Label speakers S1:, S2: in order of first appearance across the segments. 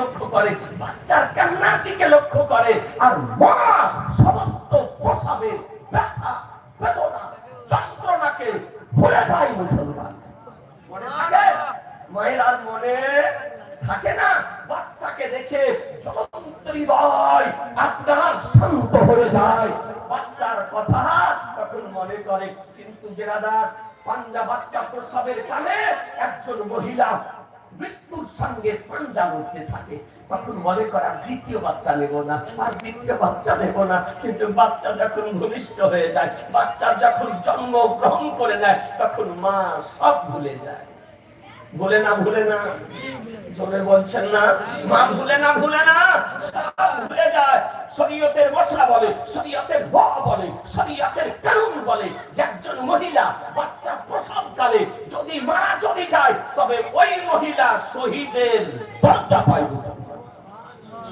S1: লক্ষ্য করে? বাচ্চার কান্নার দিকে লক্ষ্য করে। আর মা সমস্ত প্রসাবের ব্যথা, বেদনা, যন্ত্রণাকে ভুলে যায় মুসলমান। মনে থাকে? না? বাচ্চাকে দেখে আপনার শান্ত হয়ে যায়। বাচ্চার কথা তখন মনে করে, কিন্তু জেরাদার, পাঞ্জা বাচ্চা প্রসবের কালে একজন মহিলা মৃত্যুর সঙ্গে পাঞ্জা উঠতে থাকে। তখন মনে করা, দ্বিতীয় বাচ্চা নেব না, আর দ্বিতীয় বাচ্চা নেব না। কিন্তু বাচ্চা যখন ঘনিষ্ঠ হয়ে যায়, বাচ্চা যখন জন্ম গ্রহণ করে নেয়, তখন মা সব ভুলে যায়। ভুলে না ভুলে না। জোরে বলছেন না, মা, ভুলে না ভুলে না। ভুলে যায়, শরীয়তের মশলা বলে, শরীয়তের ব বলে, শরীয়তের কানুন বলে যে একজন মহিলা বাচ্চা প্রসবকালে যদি চলে যায়, তবে ওই মহিলা শহীদের দরজা পায়।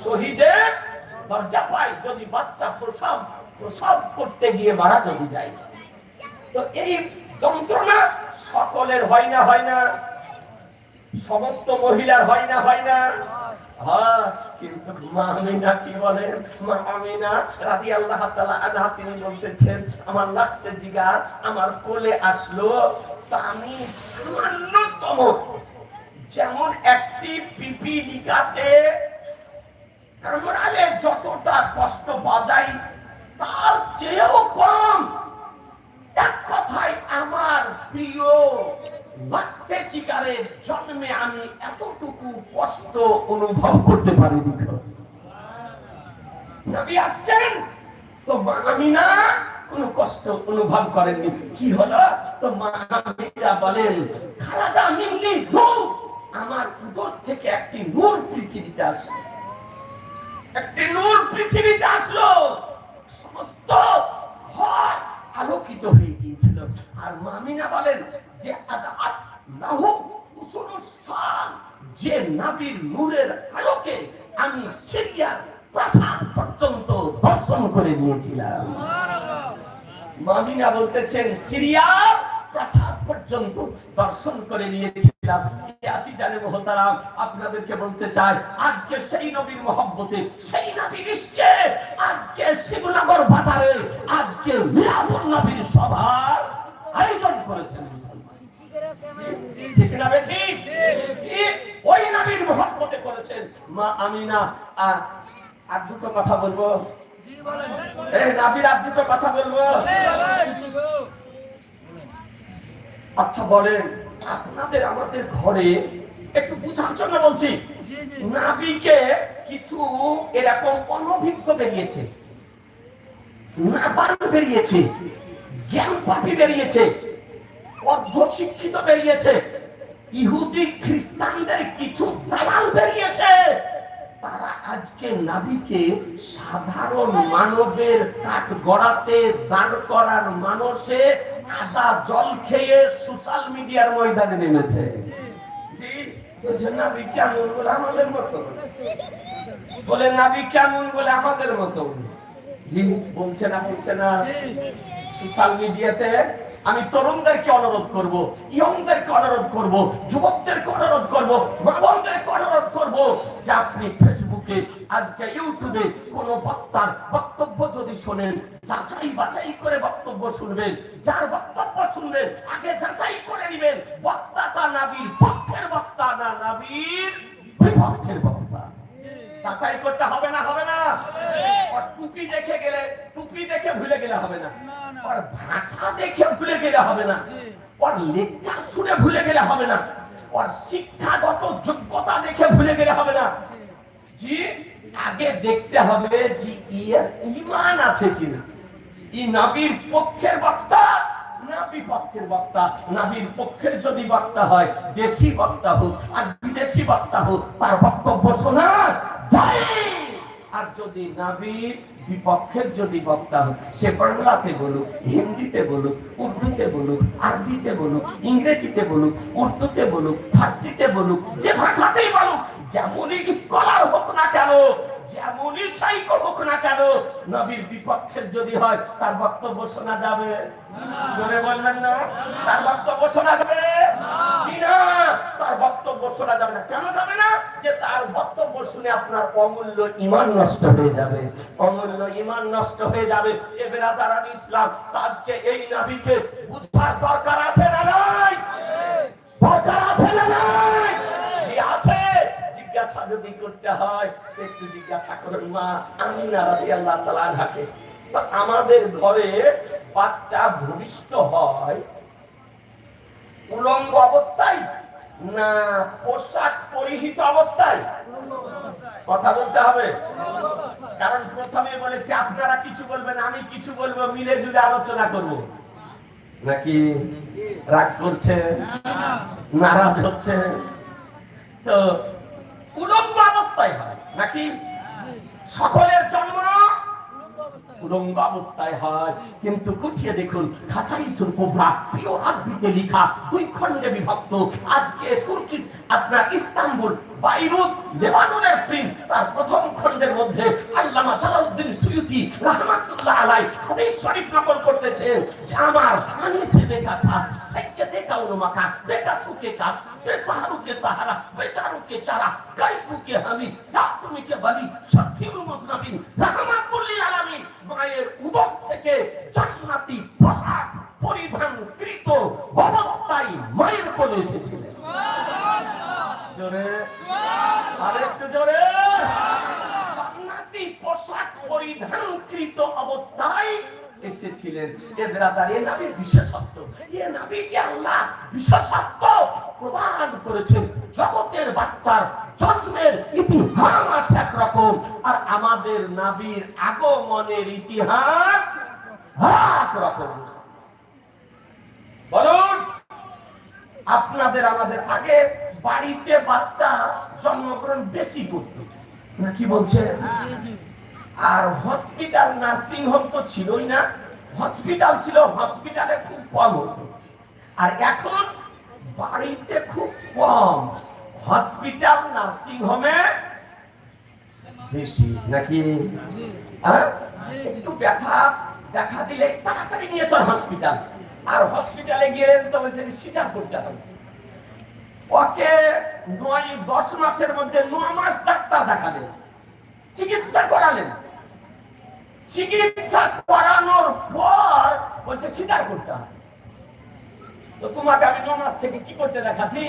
S1: শহীদের দরজা পায় যদি বাচ্চা প্রসব প্রসব করতে গিয়ে মারা যদি যায়। তো এই যন্ত্রণা সকলের হয় না হয় না। সমস্ত মহিলার হয় না হয় না। হ্যাঁ আমার লাগতে জিগার আমার কোলে আসলো তা আমি সামান্যতম। যেমন একটি যতটা কষ্ট বাজাই, তার চেয়েও কম। এক কথায়, আমার প্রিয় চিকারের জন্মে আমি এতটুকু কষ্ট অনুভব করতে আসছেন? তো মা আমিনা কোনো কষ্ট অনুভব করেননি। কি হলো? তো মা আমিনা বলেন আমার উদর থেকে একটি নূর পৃথিবীতে আসলো। একটি নূর পৃথিবীতে আসলো। সমস্ত ঘর আলোকিত হয়ে গিয়েছিল। আর মামিনা বলেন যে আদাত লাহু উসুলুস সাল, যে নাবির নূরের আলোকে আমি সিরিয়ার প্রাসাদ পর্যন্ত দর্শন করে নিয়েছিলাম। মামিনা বলতেছেন সিরিয়ার প্রাসাদ পর্যন্ত দর্শন করে নিয়েছিলাম। আছি জানে মহতারাম আপনাদেরকে বলতে চাই আজকে সেই নবীর মহব্বতে সেই নবীর ইশকে আজকে শিবনগর বাজারে আজকে মিলাদুল নবীর সভার আয়োজন করেছেন। ঠিক? ওই নবীর মহব্বতে করেছেন। মা আমিনা আর আর দুটো কথা বলব। এই নাবির আর দুটো কথা বলব। আচ্ছা বলেন আপনাদের আমাদের ঘরে একটু বুঝার জন্য বলছি। নাবিকে কিছু এরকম অনভিজ্ঞ বেরিয়েছে। নাদান বেরিয়েছে। জ্ঞান পাপি বেরিয়েছে। অর্ধ শিক্ষিত বেরিয়েছে। ইহুদি খ্রিস্টানদের কিছু দালাল বেরিয়েছে। তারা আজকে নাবিকে সাধারণ মানবের কাঠ গড়াতে দাঁড় করার মানুষে আদা জল খেয়ে সোশ্যাল মিডিয়ার ময়দানে নেমেছে। জি, নাবি কেমন বলে আমাদের মতো? বলে নাবি কেমন বলে আমাদের মতো? জি বলছে না বলছে না। সোশ্যাল মিডিয়াতে আমি তরুণদেরকে অনুরোধ করব ইয়ংদেরকে অনুরোধ করব যুবকদেরকে অনুরোধ করব মা বোনদেরকে অনুরোধ করব যে আপনি ফেসবুকে আজকে ইউটিউবে কোন বক্তার বক্তব্য যদি শোনেন যাচাই বাছাই করে বক্তব্য শুনবেন যার বক্তব্য শুনবেন আগে যাচাই করে নেবেন বক্তাটা নাবির পক্ষের বক্তা না নাবির বিপক্ষের বক্তা। যাচাই করতে হবে না হবে না? টুপি দেখে গেলে টুপি দেখে ভুলে গেলে হবে না। আর ভাষা দেখে ভুলে গেলে হবে না। আর লেকচার শুনে ভুলে গেলে হবে না। আর শিক্ষাগত যোগ্যতা দেখে ভুলে গেলে হবে না। জি। আগে দেখতে হবে যে ইয়ের ইমান আছে কিনা। ই নবীর পক্ষের বক্তা না বিপক্ষের বক্তা। নাবির পক্ষের যদি বক্তা হয় দেশি বক্তা হোক আর বিদেশি বক্তা হোক তার বক্তব্য শোনা যায় আর যদি নাবির বিপক্ষের যদি বক্তা হোক সে বাংলাতে বলুক, হিন্দিতে বলুক, উর্দুতে বলুক, আরবিতে বলুক, ইংরেজিতে বলুক, উর্দুতে বলুক, ফার্সিতে বলুক, যে ভাষাতেই বলুক, যেমনই স্কলার হোক না কেন যেমনই সাইকো হোক না কেন, নবীর বিপক্ষের যদি হয়, তার বক্তব্য শোনা যাবে। জোরে বললেন না? তার বক্তব্য শোনা যাবে? তার বক্তব্য শোনা যাবে না। কেন যাবে না? যে তার বক্তব্য শুনে আপনার অমূল্য ইমান নষ্ট হয়ে যাবে। অমূল্য ইমান নষ্ট হয়ে যাবে। এ ইসলাম এই নাবিকে বুঝবার দরকার আছে না নাই? দরকার আছে না নাই? জিজ্ঞাসা যদি করতে হয়, একটু জিজ্ঞাসা করুন, মা আমি না রাজি আল্লাহ থাকে আমাদের ঘরে বাচ্চা ভূমিষ্ঠ হয়, উলঙ্গ অবস্থায় না পোশাক পরিহিত অবস্থায়? কথা বলতে হবে। কারণ প্রথমে বলেছি, আপনারা কিছু বলবেন, আমি কিছু বলব, মিলে যদি আলোচনা করব। নাকি রাগ করছে? নারাজ হচ্ছে? তো উলঙ্গ অবস্থায় হয়। নাকি সকলের জন্ম উলঙ্গ অবস্থায় হয়। কিন্তু গুছিয়ে দেখুন খাসাই সুরকোবরা প্রিয় আরবিতে লেখা দুই খণ্ডে বিভক্ত। আজকে তুর্কিস আপনার ইস্তাম্বুল বাইরুত লেবাননের প্রিন্ট তার প্রথম খণ্ডের মধ্যে আল্লামা জালালউদ্দিন সুয়ুতি আলাই হাদিস শরীফ নকল করতেছেন যে আমার আনিসে সাইকে দেখা সুকে কাজ সাহারা চারা হামি আলামিন মায়ের উদর থেকে জান্নাতি পোশাক পরিধান অবস্থায় মায়ের কোলে এসেছিলেন। জোরে। আরেকটু জোরে। একরকম। আর আমাদের নাবির আগমনের ইতিহাস এক রকম বলুন, আপনাদের আমাদের আগে বাড়িতে বাচ্চা জন্মগ্রহণ বেশি করত। না কি বলছে? আর হসপিটাল নার্সিং হোম তো ছিলই না হসপিটাল ছিল হসপিটালে খুব কম হতো। আর এখন বাড়িতে খুব কম হসপিটাল নার্সিং হোমে বেশি। নাকি? হ্যাঁ? একটু ব্যথা দেখা দিলে তাড়াতাড়ি নিয়ে চল হসপিটাল আর হসপিটালে গেলেন তো বলছেন সিজার করতে হবে। ওকে নয়, দশ মাসের মধ্যে ন মাস ডাক্তার দেখালেন। চিকিৎসা করালেন। চিকিৎসা করানোর পর বলছে স্বীকার করতে হবে তো তোমাকে আমি ন মাস থেকে কি করতে দেখাচ্ছি?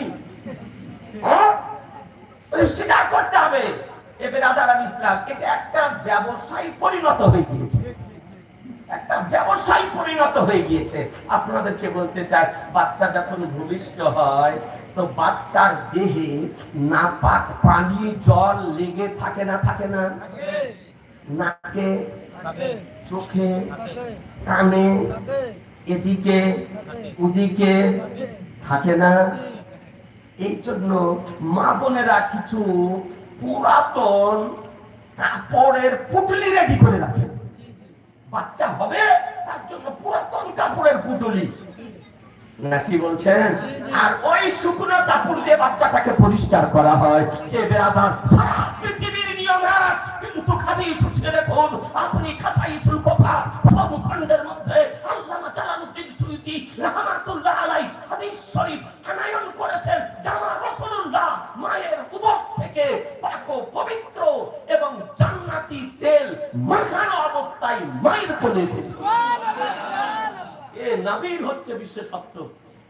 S1: হ্যাঁ? স্বীকার করতে হবে। এবার ইসলাম এটা একটা ব্যবসায়ী পরিণত হয়ে গিয়েছে। একটা ব্যবসায় পরিণত হয়ে গিয়েছে। আপনাদেরকে বলতে চাই, বাচ্চা যখন ভূমিষ্ঠ হয় তো বাচ্চার দেহে নাপাক পানি জল লেগে থাকে না থাকে না? নাকে চোখে কানে এদিকে ওদিকে থাকে। না? এই জন্য মা বোনেরা কিছু পুরাতন কাপড়ের পুটলি রেডি করে রাখে বাচ্চা হবে তার জন্য পুরাতন কাপড়ের পুটলি। নাকি বলছেন? আর ওই শুকনো কাপড় দিয়ে বাচ্চাটাকে পরিষ্কার করা হয়। এ বেড়াদার, সারা পৃথিবীর নিয়ম কিন্তু খালি ছুটে দেখুন, আপনি প্রথম খণ্ডের মধ্যে আলাই হাদিস শরীফ করেছেন রাসূলুল্লাহ মায়ের উদর থেকে পাক পবিত্র এবং জান্নাতি তেল মাখানো অবস্থায় মায়ের কোলে এসেছে নবীর হচ্ছে বিশেষত্ব।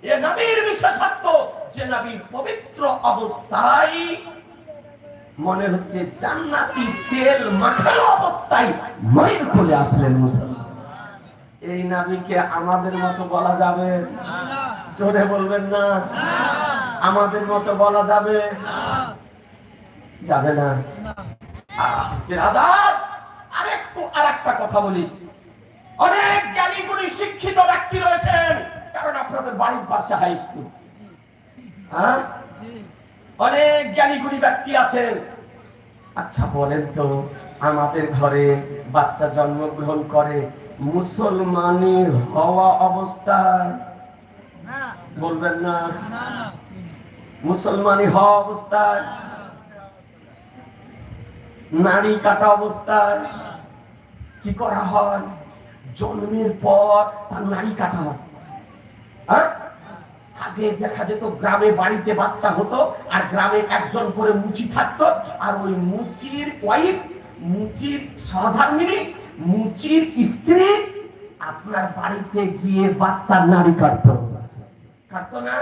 S1: এ নবীর বিশেষত্ব যে নবী পবিত্র অবস্থায় মনে হচ্ছে জান্নাতি তেল মাখানো অবস্থায় কোলে আসলেন মুসলমান। এই নাবিকে আমাদের মতো বলা যাবে? জোরে বলবেন না? আমাদের মতো বলা যাবে? যাবে না। আরেকটু আর একটা কথা বলি। অনেক জ্ঞানী গুণী শিক্ষিত ব্যক্তি রয়েছেন। কারণ আপনাদের বাড়ির পাশে হাই স্কুল হ্যাঁ? অনেক জ্ঞানী গুণী ব্যক্তি আছেন। আচ্ছা বলেন তো, আমাদের ঘরে বাচ্চা জন্মগ্রহণ করে মুসলমানি হওয়া অবস্থায়? বলবেন না? মুসলমানি হওয়া অবস্থায়? নারী কাটা অবস্থায়? কি করা হয়? জন্মের পর তার নারী কাটা হয়? হ্যাঁ? আগে দেখা যেত গ্রামে বাড়িতে বাচ্চা হতো, আর গ্রামে একজন করে মুচি থাকতো, আর ওই মুচির ওয়াইফ মুচির সহধর্মিনী, মুচির স্ত্রী আপনার বাড়িতে গিয়ে বাচ্চার নারী কাটতো। কাটতো না?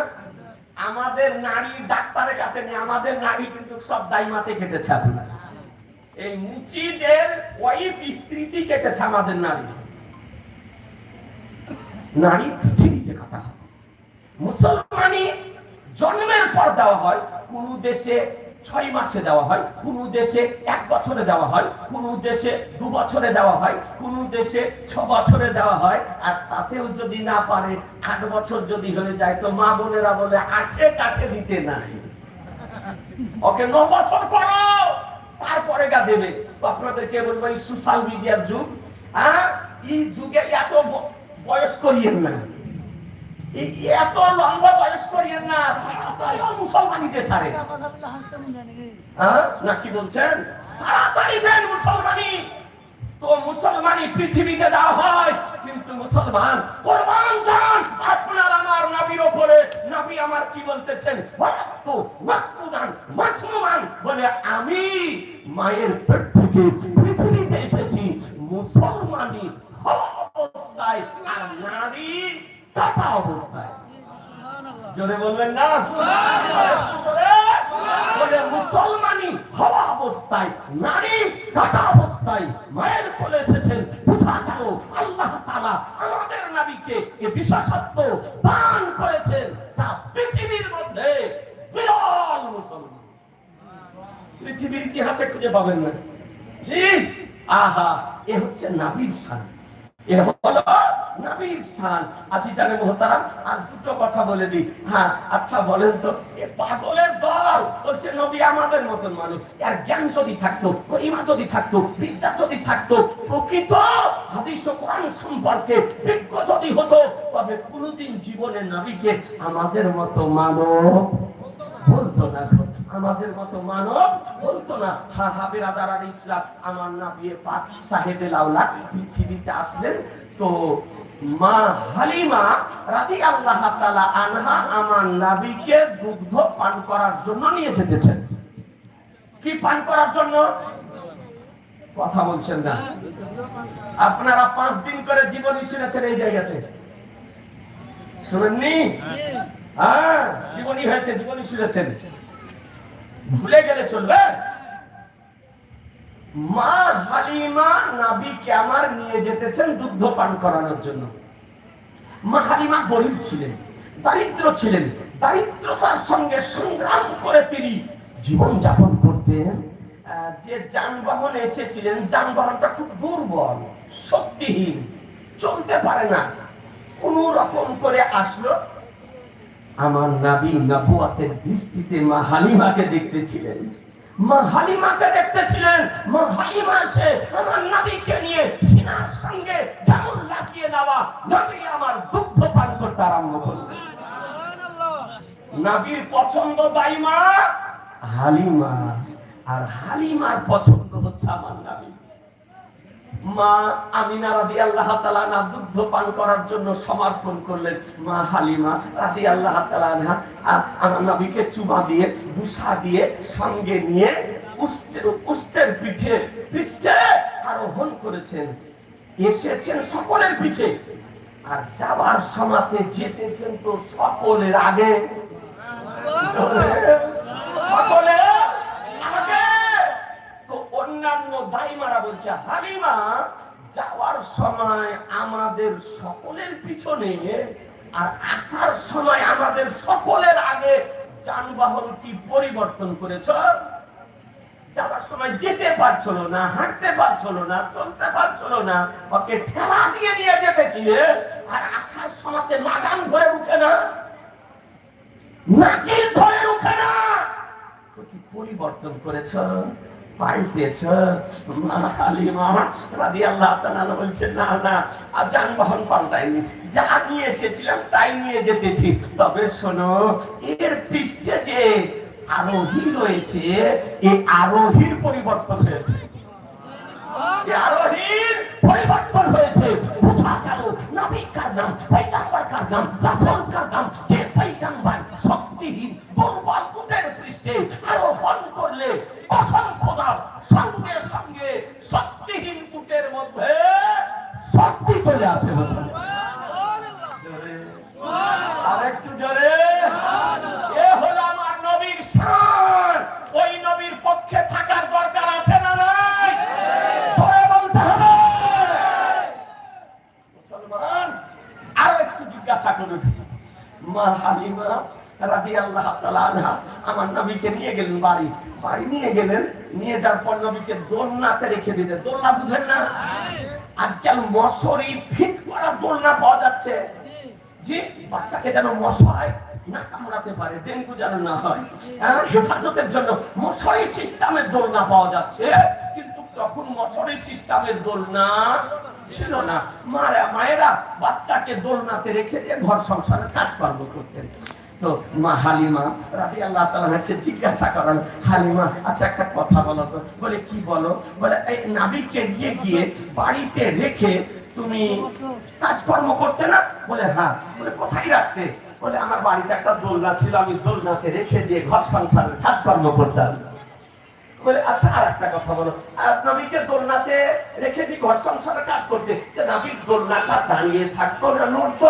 S1: আমাদের নারী ডাক্তারের কাছে নেই, আমাদের নারী কিন্তু সব দাইমাতে কেটেছে আপনার। এই মুচিদের ওয়াইফ স্ত্রীটি কেটেছে আমাদের নারী। নারী পৃথিবীতে কাটা হয়। মুসলমানি জন্মের পর দেওয়া হয়, কোন দেশে ছয় মাসে দেওয়া হয়, কোন দেশে এক বছরে দেওয়া হয়, কোন দেশে দু বছরে দেওয়া হয়, কোন দেশে ছ বছরে দেওয়া হয়। আর তাতেও যদি না পারে, আট বছর যদি হয়ে যায়, তো মা বোনেরা বলে আটে কাঠে দিতে নাই। ওকে ন বছর করো, তারপরে গা দেবে। আপনাদেরকে বলব, এই সোশ্যাল মিডিয়ার যুগ হ্যাঁ এই যুগে এত বয়স করিয়েন না। এত লম্বা না হ্যাঁ? বলছেন? তাড়াতাড়ি দেন মুসলমানি। তো মুসলমানি পৃথিবীতে দেওয়া হয়, কিন্তু মুসলমান কোরবান যান আপনার আমার নবীর ওপরে, নবী আমার কি বলতেছেন? ওয়াক্তুদান মাসনুমান বলে আমি মায়ের পেট থেকে পৃথিবীতে এসেছি, মুসলমানি হওয়া অবস্থায় আর নারী কাটা অবস্থায়। জোরে বলবেন না? মুসলমানি হওয়া অবস্থায়, নারী কাটা অবস্থায়, মায়ের কোলে এসেছেন, বুঝা গেল আল্লাহ তাআলা আমাদের নবীকে এ বিশেষত্ব দান করেছেন, যা পৃথিবীর মধ্যে বিরল মুসলমান। পৃথিবীর ইতিহাসে খুঁজে পাবেন না। জি, আহা, এ হচ্ছে নাবির শান এ হলো নবীর মোহতারাম, আর দুটো কথা বলে দিই। হ্যাঁ আচ্ছা বলেন তো, এ পাগলের দল নবী আমাদের মতন মানুষ। জ্ঞান যদি থাকতো পরিমা যদি থাকতো, বিদ্যা যদি থাকতো, প্রকৃত হাদিস কোরআন সম্পর্কে বিজ্ঞ যদি হতো, তবে কোনোদিন জীবনে নবীকে আমাদের মতো মানব বলতো না আমাদের মতো মানব বলতো না হা হা বেরাদার আর ইসলাম আমার না বিয়ে পাতি সাহেবে লাউলা পৃথিবীতে আসলেন। তো মা হালিমা রাদি আল্লাহ তাআলা আনহা আমার নাবিকে দুগ্ধ পান করার জন্য নিয়ে যেতেছেন। কি পান করার জন্য? কথা বলছেন না। আপনারা পাঁচ দিন করে জীবনী শুনেছেন এই জায়গাতে। শুনেননি? হ্যাঁ জীবনী হয়েছে জীবনী শুনেছেন। ভুলে গেলে চলবে। মা হালিমা নাবিকে আমার নিয়ে যেতেছেন দুগ্ধ পান করানোর জন্য। মা হালিমা গরিব ছিলেন, দারিদ্র ছিলেন, দারিদ্রতার সঙ্গে সংগ্রাম করে তিনি জীবন যাপন করতেন। যে যানবাহন এসেছিলেন, যানবাহনটা খুব দুর্বল, শক্তিহীন, চলতে পারে না। কোন রকম করে আসলো আমার নাবি নবুয়াতের দৃষ্টিতে মা হালিমাকে দেখতেছিলেন। মা হালিমাকে দেখতেছিলেন। মা হালিমা এসে আমার নাবিকে নিয়ে সিনার সঙ্গে যেমন লাগিয়ে দেওয়া নবী আমার দুগ্ধ পান করতে আরম্ভ করলেন নাবির পছন্দ দাইমা হালিমা। আর হালিমার পছন্দ হচ্ছে আমার নাবি। মা আমিনা রাদি আল্লাহ তালা না দুগ্ধ পান করার জন্য সমর্পণ করলেন। মা হালিমা রাদি আল্লাহ তালা আমার নবীকে চুমা দিয়ে বুসা দিয়ে, সঙ্গে নিয়ে পিঠে পৃষ্ঠে আরোহণ করেছেন। এসেছেন সকলের পিছে আর যাবার সমাতে যেতেছেন তো সকলের আগে। সকলে আগে। তো অন্যান্য দাইমারা বলছে, হালিমা আমাদের সকলের পিছনে আর আসার সময় আমাদের সকলের আগে যানবাহন কি পরিবর্তন করেছ। যাওয়ার সময় যেতে পারছিল না, হাঁটতে পারছিল না, চলতে পারছিল না, ওকে ঠেলা দিয়ে নিয়ে যেতেছিলে আর আসার সময় লাগাম ধরে উঠে না নাকিল ধরে উঠে না। পরিবর্তন করেছ। পাল্টেছ মা না আর যানবাহন পাল্টাইনি যা নিয়ে এসেছিলাম, তাই নিয়ে যেতেছি। তবে শোনো, এর পৃষ্ঠে যে আরোহী আরোহীর পরিবর্তন হয়েছে। আরোহীর পরিবর্তন হয়েছে। বোঝা কার নাম? পৈগাম্বর কার নাম? রাসূল কার নাম? যে পৈগাম্বর থাকার সৃষ্টি আরও বন্ধ করলে কখন খোদার সঙ্গে সঙ্গে শক্তিহীন কুটের মধ্যে শক্তি চলে আসে আর একটু জোরে। আমার নবীকে নিয়ে গেলেন বাড়ি। বাড়ি নিয়ে গেলেন, নিয়ে যাওয়ার পর নবীকে দোলনাতে রেখে দিলেন। দোলনা বুঝেন না? আজকাল ফিট করা দোলনা পাওয়া যাচ্ছে। বাচ্চাকে যেন মশায় হয় হেফাজতের জন্য মশারি সিস্টেমের দোলনা পাওয়া যাচ্ছে। কিন্তু তখন মশারি সিস্টেমের দোলনা ছিল না। মায়েরা বাচ্চাকে দোলনাতে রেখে দিয়ে ঘর সংসারে কাজকর্ম করতেন। তো মা হালিমা আল্লাহ তালাকে জিজ্ঞাসা করেন, হালিমা আচ্ছা একটা কথা বলো তো। বলে, কি বলো? বলে, এই গিয়ে গিয়ে বাড়িতে রেখে তুমি কাজকর্ম করতে না? বলে হ্যাঁ। বলে, কোথায় রাখতে? বলে, আমার বাড়িতে একটা দোলনা ছিল, আমি দোলনাতে রেখে দিয়ে ঘর সংসারের কাজকর্ম করতাম। বলে আচ্ছা আর একটা কথা বলো। আর নবীকে দোলনাতে রেখেছি ঘর সংসারে কাজ করতে যে নবীর দোলনাটা দাঁড়িয়ে থাকতো না, নড়তো?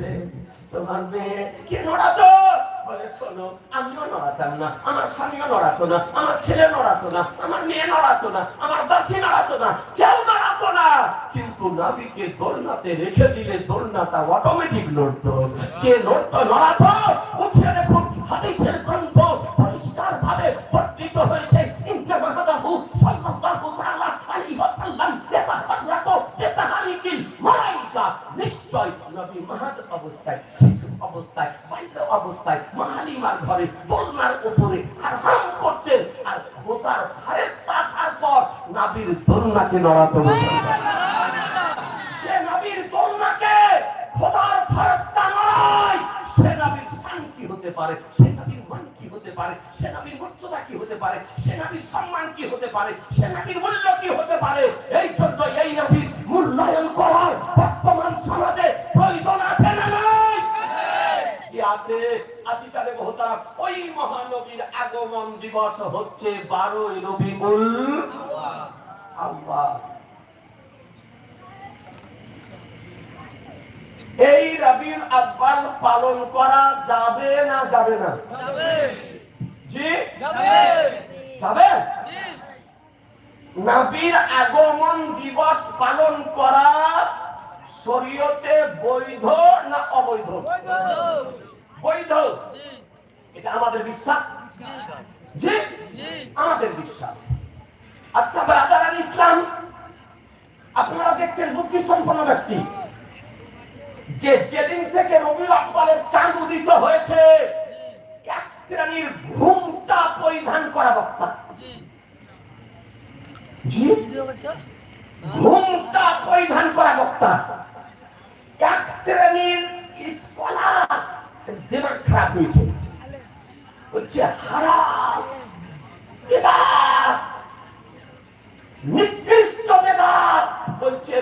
S1: তোমার মেয়ে কি নড়াতো? বলে, শোনো, আমিও নড়াতাম না, আমার স্বামীও নড়াতো না, আমার ছেলে নড়াতো না, আমার মেয়ে নড়াতো না, আমার দাসী নড়াতো না, কেউ নড়াতো না। কিন্তু নাবিকে দোলনাতে রেখে দিলে দোলনাটা অটোমেটিক নড়তো কে নড়তো নড়াতো? উঠে অবস্থায় অবস্থায় অবস্থায় ঘরে দোলনার উপরে, আর ফারেস্তা আসার পর নাবির নবীর খোদার নড়ায়, সে নবীর হতে পারে, সে নবীর মান কি হতে পারে, সে নবীর মর্যাদা কি হতে পারে, সে নবীর সম্মান কি হতে পারে, সে নবীর মূল্য কি হতে পারে, এই জন্য এই নবীর মূল্যায়ন করার বর্তমান সমাজে প্রয়োজন আছে আজি তাহলে মহতারাম ওই মহানবীর আগমন দিবস হচ্ছে বারোই রবিউল আল্লাহ এই রবিউল আব্বাল পালন করা যাবে না যাবে না? জি? যাবে। নবীর আগমন দিবস পালন করা শরীয়তে বৈধ না অবৈধ? বৈধ এটা আমাদের বিশ্বাস। জি আমাদের বিশ্বাস। আচ্ছা ব্রাদার আল ইসলাম আপনারা দেখছেন বুদ্ধি সম্পন্ন ব্যক্তি। যে যেদিন থেকে রবি আকবরের চাঁদ উদিত হয়েছে এক শ্রেণির ঘুমটা পরিধান করা বক্তা। জি। ঘুমটা পরিধান করা বক্তা। এক শ্রেণির স্কলার দিমাগ খারাপ হয়েছে। হচ্ছে নিকৃষ্ট বেদাত!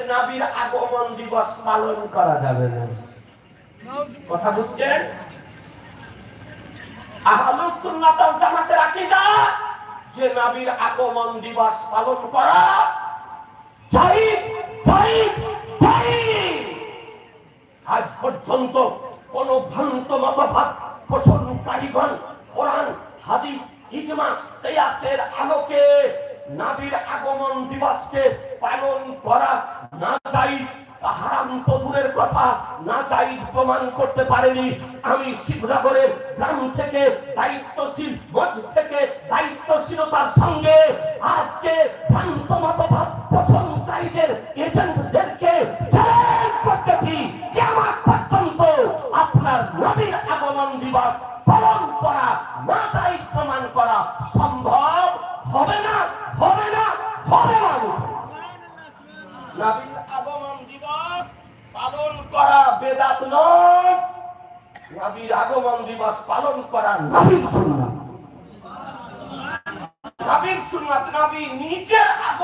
S1: নাবির আগমন দিবস পালন করা যাবে না। কথা বুঝছেন? সুন্নাত যে নবীর আগমন দিবস পালন করা জায়েজ জায়েজ আজ পর্যন্ত কোন ভ্রান্ত মতবাদ পোষণকারীগণ, কোরআন, হাদিস, ইজমা, কিয়াসের আলোকে নবীর আগমন দিবসকে পালন করা না চাই হারাম তো দূরের কথা, না চাই প্রমাণ করতে পারেনি। আমি শিবনগরের গ্রাম থেকে দায়িত্বশীল মঞ্চ থেকে দায়িত্বশীলতার সঙ্গে আজকে ভ্রান্ত মতবাদ পোষণকারীদের, এজেন্টদেরকে নবীর আগমন দিবস পালন করা চাই প্রমাণ করা সম্ভব হবে না? হবে না? হবে না? নবীর আগমন দিবস পালন করা বেদাত নয়। নবীর আগমন দিবস পালন করা নবীর সুন্নাহ হাবিব সুন্নাত, নবী নিজের আগমন